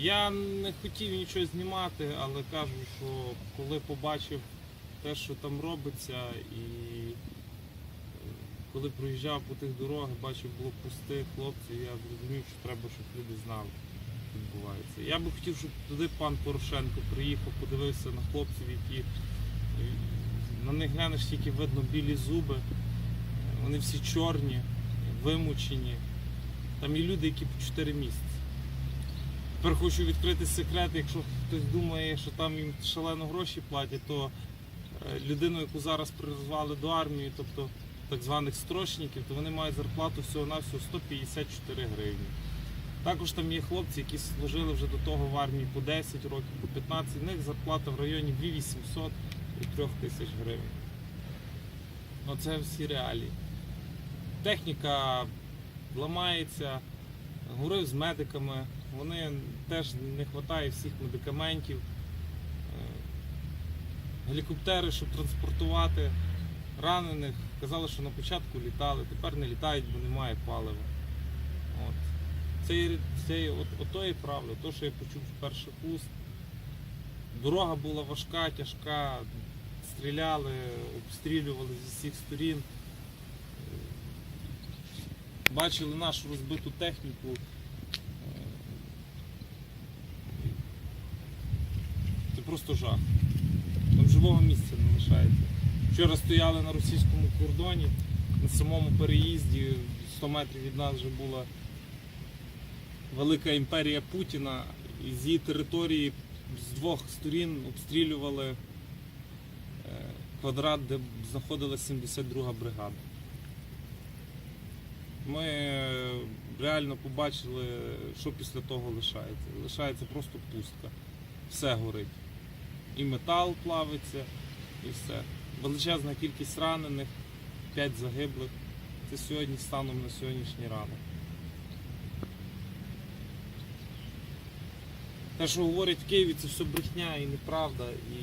Я не хотів нічого знімати, але кажу, що коли побачив те, що там робиться, і е, коли проїжджав по тих дорогах, бачив було пустих хлопців, я зрозумів, що треба, щоб люди знали, що відбувається. Я би хотів, щоб туди пан Порошенко приїхав, подивився на хлопців, які е, на них глянеш тільки видно білі зуби, вони всі чорні, вимучені. Там є люди, які по 4 місяці. Тепер хочу відкрити секрет, якщо хтось думає, що там їм шалено гроші платять, то е, людину, яку зараз призвали до армії, тобто так званих строчників, то вони мають зарплату всього-навсього 154 гривні. Також там є хлопці, які служили вже до того в армії по 10 років, по 15, в них зарплата в районі 2800 і 3000 гривень. Оце всі реалії. Техніка ламається, говорив з медиками, вони теж не вистачає всіх медикаментів. Е, Гелікоптери, щоб транспортувати ранених, казали, що на початку літали, тепер не літають, бо немає палива. От. Це, це от, ото є правда, то, що я почув з перших уст. Дорога була важка, тяжка, стріляли, обстрілювали зі всіх сторін. Бачили нашу розбиту техніку. Це просто жах. Там живого місця не лишається. Вчора стояли на російському кордоні, на самому переїзді, 100 метрів від нас вже була велика імперія Путіна, і з її території з двох сторін обстрілювали е, квадрат, де знаходилася 72 бригада. Ми е, реально побачили, що після того лишається. Лишається просто пустка. Все горить. І метал плавиться, і все. Величезна кількість ранених, 5 загиблих. Це сьогодні станом на сьогоднішній ранок. Те, що говорять в Києві, це все брехня і неправда. І...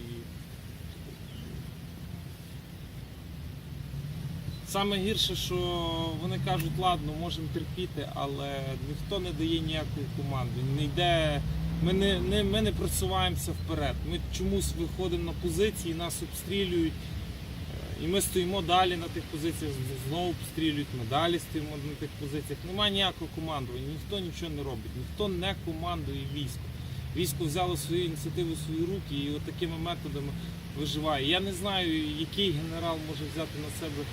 Саме гірше, що вони кажуть, ладно, можемо терпіти, але ніхто не дає ніякої команди. Не йде, ми не, не, ми не просуваємося вперед. Ми чомусь виходимо на позиції, нас обстрілюють. е, І ми стоїмо далі на тих позиціях, знову обстрілюють, ми далі стоїмо на тих позиціях. Немає ніякого командування, ніхто нічого не робить, ніхто не командує військо. Військо взяло свою ініціативу в свої руки і от такими методами виживає. Я не знаю, який генерал може взяти на себе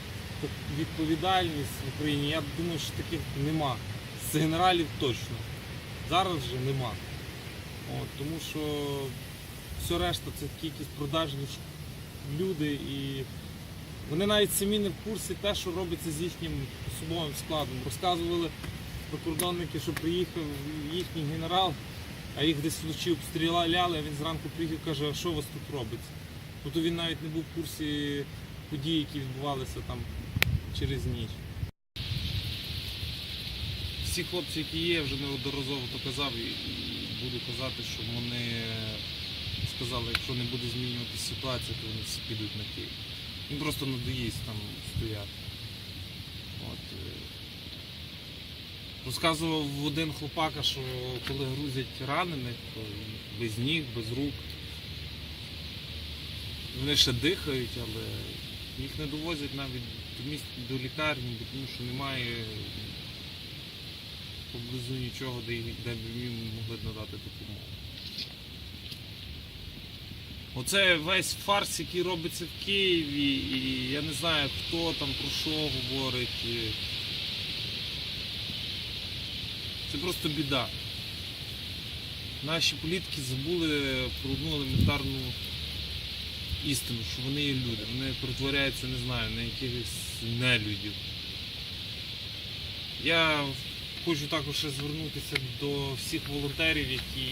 відповідальність в Україні. Я думаю, що таких нема. З генералів точно. Зараз вже нема. От, тому що все решта це такі продажні люди і вони навіть самі не в курсі те, що робиться з їхнім особовим складом. Розказували прикордонники, що приїхав їхній генерал, а їх десь вночі обстріляли, а він зранку приїхав і каже, а що у вас тут робиться? Тобто він навіть не був в курсі подій, які відбувалися там через ніч. Всі хлопці, які є, я вже неодноразово то казав і, буду казати, що вони сказали, якщо не буде змінюватися ситуація, то вони всі підуть на Київ. Їм просто надоїсть там стояти. От. е. Розказував один хлопака, що коли грузять ранених, то без ніг, без рук. Вони ще дихають, але їх не довозять навіть до лікарні, тому що немає поблизу нічого, де, де б їм могли надати допомогу. Оце весь фарс, який робиться в Києві, і я не знаю, хто там про що говорить. Це просто біда. Наші політики забули про одну елементарну істину, що вони є люди. Вони перетворяються, не знаю, на якихось нелюдів. Я хочу також звернутися до всіх волонтерів, які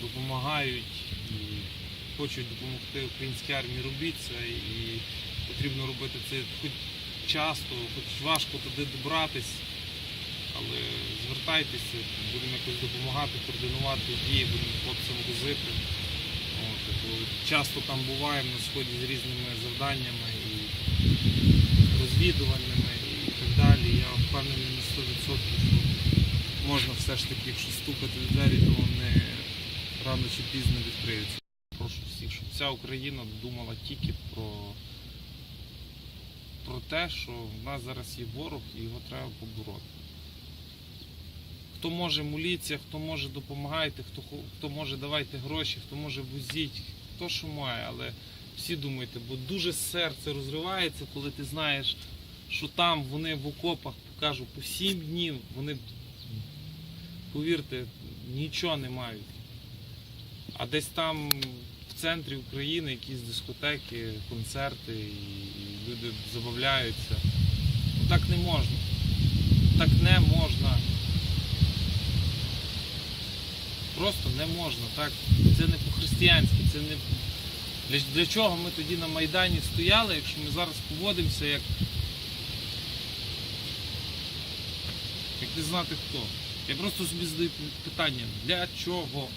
допомагають і хочуть допомогти українській армії. Робіть це і потрібно робити це хоч часто, хоч важко туди добратись, але звертайтеся, будемо якось допомагати, координувати дії, будемо хлопцям возити. Часто там буваємо на сході з різними завданнями і розвідувальними і так далі. Я впевнений на 100%, що можна все ж таки, якщо стукати в двері, то вони рано чи пізно відкриються. Прошу всіх, щоб вся Україна думала тільки про, про те, що в нас зараз є ворог і його треба побороти. Хто може моліться, хто може допомагайте, хто, хто може давайте гроші, хто може возіть, хто що має, але всі думайте, бо дуже серце розривається, коли ти знаєш, що там вони в окопах, кажу, по сім днів вони, повірте, нічого не мають. А десь там в центрі України якісь дискотеки, концерти, і люди забавляються. Ну, так не можна. Так не можна. Просто не можна. Так? Це не по-християнськи, це не. Для, для чого ми тоді на Майдані стояли, якщо ми зараз поводимося як. Як не знати хто. Я просто собі задаю питання, для чого?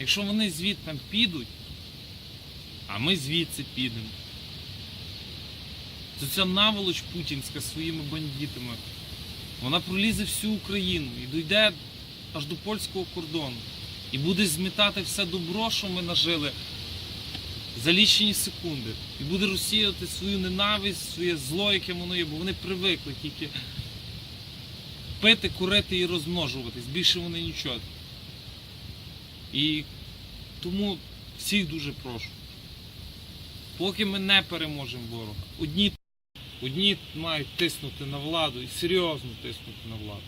Якщо вони звідти підуть, а ми звідси підемо, то ця наволоч путінська своїми бандитами, вона пролізе всю Україну і дійде аж до польського кордону. І буде змітати все добро, що ми нажили за лічені секунди. І буде розсіяти свою ненависть, своє зло, яке воно є, бо вони привикли тільки пити, курити і розмножуватись. Більше вони нічого. І тому всіх дуже прошу. Поки ми не переможемо ворога, одні, одні мають тиснути на владу і серйозно тиснути на владу.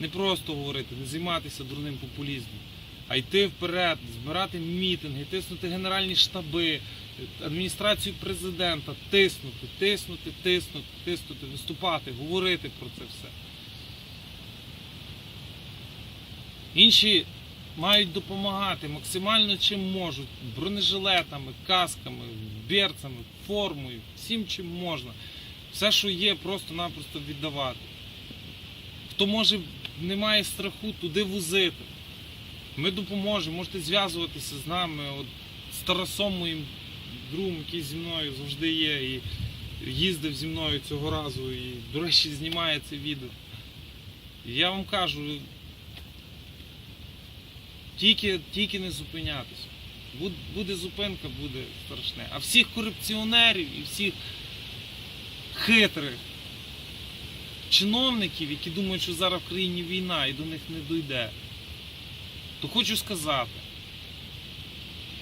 Не просто говорити, не займатися дурним популізмом, а йти вперед, збирати мітинги, тиснути генеральні штаби, адміністрацію президента, тиснути, тиснути, тиснути, тиснути, виступати, говорити про це все. Інші мають допомагати максимально чим можуть, бронежилетами, касками, берцями, формою, всім чим можна. Все, що є, просто-напросто віддавати. Хто може, не має страху, туди возити. Ми допоможемо, можете зв'язуватися з нами. От, з Тарасом моїм другом, який зі мною завжди є, і їздив зі мною цього разу, і, до речі, знімає це відео. Я вам кажу, тільки, тільки не зупинятися. Буде зупинка, буде страшне. А всіх корупціонерів і всіх хитрих чиновників, які думають, що зараз в країні війна і до них не дойде, то хочу сказати,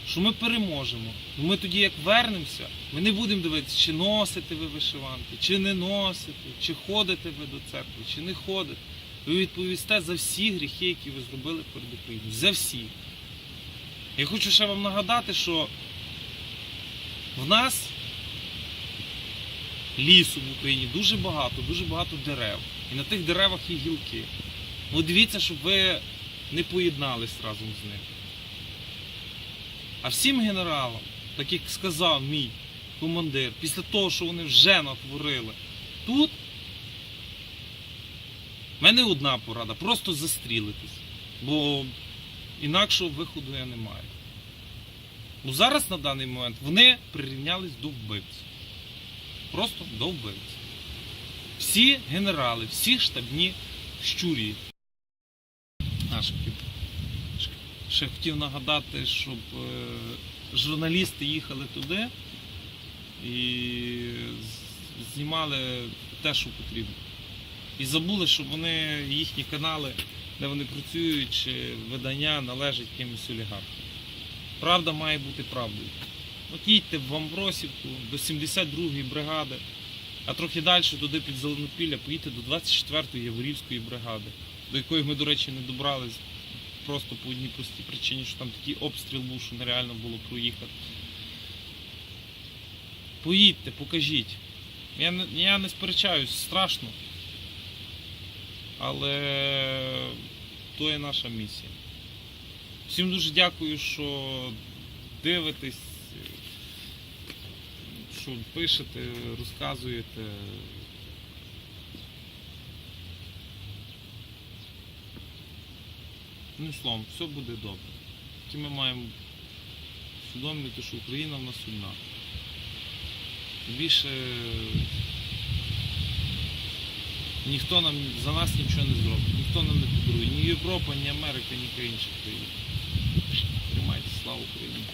що ми переможемо. Ми тоді, як вернемося, ми не будемо дивитися, чи носите ви вишиванки, чи не носите, чи ходите ви до церкви, чи не ходите. Ви відповісте за всі гріхи, які ви зробили перед Україною. За всі. Я хочу ще вам нагадати, що в нас лісу в Україні дуже багато, дуже багато дерев. І на тих деревах є гілки. Ну дивіться, щоб ви не поєднались разом з ним. А всім генералам, так як сказав мій командир, після того, що вони вже натворили тут, в мене одна порада, просто застрілитись. Бо інакшого виходу я не маю. Бо зараз на даний момент вони прирівнялись до вбивців. Просто до. Всі генерали, всі штабні щурі. Ще хотів нагадати, щоб е, журналісти їхали туди і знімали те, що потрібно. І забули, щоб вони їхні канали, де вони працюють, чи видання належать якимось олігархам. Правда має бути правдою. От їдьте в Амбросівку до 72-ї бригади, а трохи далі туди під Зеленопілля поїдьте до 24-ї Яворівської бригади, до якої ми, до речі, не добрались просто по одній простій причині, що там такий обстріл був, що нереально було проїхати. Поїдьте, покажіть. Я не, я не сперечаюсь, страшно. Але то є наша місія. Всім дуже дякую, що дивитесь, що пишете, розказуєте. Ну, словом, все буде добре. Тільки ми маємо усвідомлювати, що Україна в нас одна. Більше Ніхто нам за нас нічого не зробить, ніхто нам не подарує. Ні Європа, ні Америка, ні інша країна. Тримайте, слава Україні.